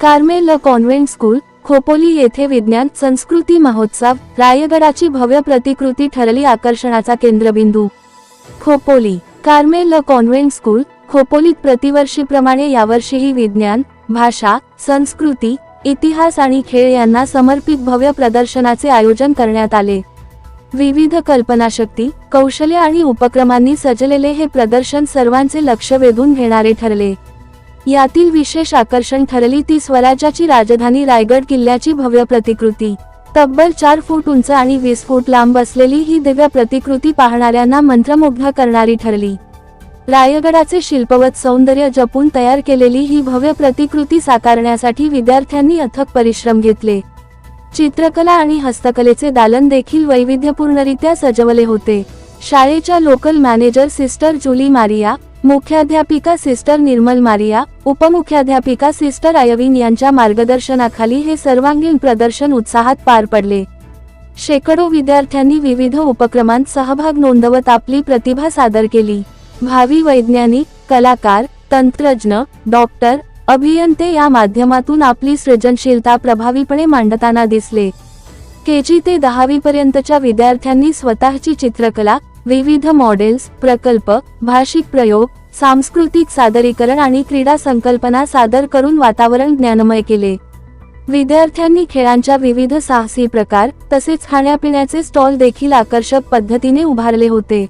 Carmel convent school Khopoli येथे विज्ञान संस्कृती महोत्सव रायगडाची भव्य प्रतिकृती ठरली आकर्षणाचा केंद्रबिंदू. खोपोली कार्मेल कॉन्व्हेंट स्कूल खोपोलीत प्रतिवर्षीप्रमाणे यावर्षीही विज्ञान भाषा संस्कृती इतिहास आणि खेळ यांना समर्पित भव्य प्रदर्शनाचे आयोजन करण्यात आले. विविध कल्पनाशक्ती कौशल्य आणि उपक्रमांनी सजलेले हे प्रदर्शन सर्वांचे लक्ष वेधून घेणारे ठरले. यातील विशेष आकर्षण ठरली ती स्वराज्याची राजधानी रायगड किल्ल्याची भव्य प्रतिकृती. तब्बल चार फूट उंच आणि वीस फूट लांब असलेली ही दिव्य प्रतिकृती पाहणाऱ्यांना मंत्रमुग्ध करणारी ठरली. रायगडाचे शिल्पवत सौंदर्य जपून तयार केलेली ही भव्य प्रतिकृती साकारण्यासाठी विद्यार्थ्यांनी अथक परिश्रम घेतले. चित्रकला आणि हस्तकलेचे दालन देखील वैविध्यपूर्णरित्या सजवले होते. शाळेच्या local manager sister Julie Maria मुख्याध्यापिका सिस्टर निर्मल मारिया उपमुख्याध्यापिका सिस्टर अयवीन यांच्या मार्गदर्शनाखाली हे सर्वांगीण प्रदर्शन उत्साहात पार पडले. शेकडो विद्यार्थ्यांनी विविध उपक्रमांत सहभाग नोंदवत आपली प्रतिभा सादर केली. भावी वैज्ञानिक कलाकार तंत्रज्ञ डॉक्टर अभियंते या माध्यमातून आपली सृजनशीलता प्रभावीपणे मांडताना दिसले. केजी ते दहावी पर्यंतच्या विद्यार्थ्यांनी स्वतःची चित्रकला विविध मॉडेल्स प्रकल्प भाषिक प्रयोग सांस्कृतिक सादरीकरण आणि क्रीडा संकल्पना सादर करून वातावरण ज्ञानमय केले. विद्यार्थ्यांनी खेळांच्या विविध साहसी प्रकार तसेच खाण्यापिण्याचे स्टॉल देखील आकर्षक पद्धतीने उभारले होते.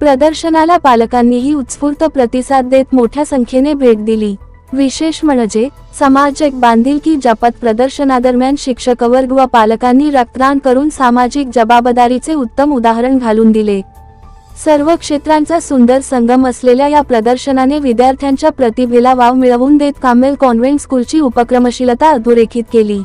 प्रदर्शनाला पालकांनीही उत्स्फूर्त प्रतिसाद देत मोठ्या संख्येने भेट दिली. विशेष म्हणजे सामाजिक बांधिलकी जपत प्रदर्शनादरम्यान शिक्षक वर्ग व पालकांनी रक्तदान करून सामाजिक जबाबदारीचे उत्तम उदाहरण घालून दिले. सर्व क्षेत्रांचा सुंदर संगम असलेल्या या प्रदर्शनाने विद्यार्थ्यांच्या प्रतिभेला वाव मिळवून देत कामेल कॉन्व्हेंट स्कूलची उपक्रमशीलता अधोरेखित केली.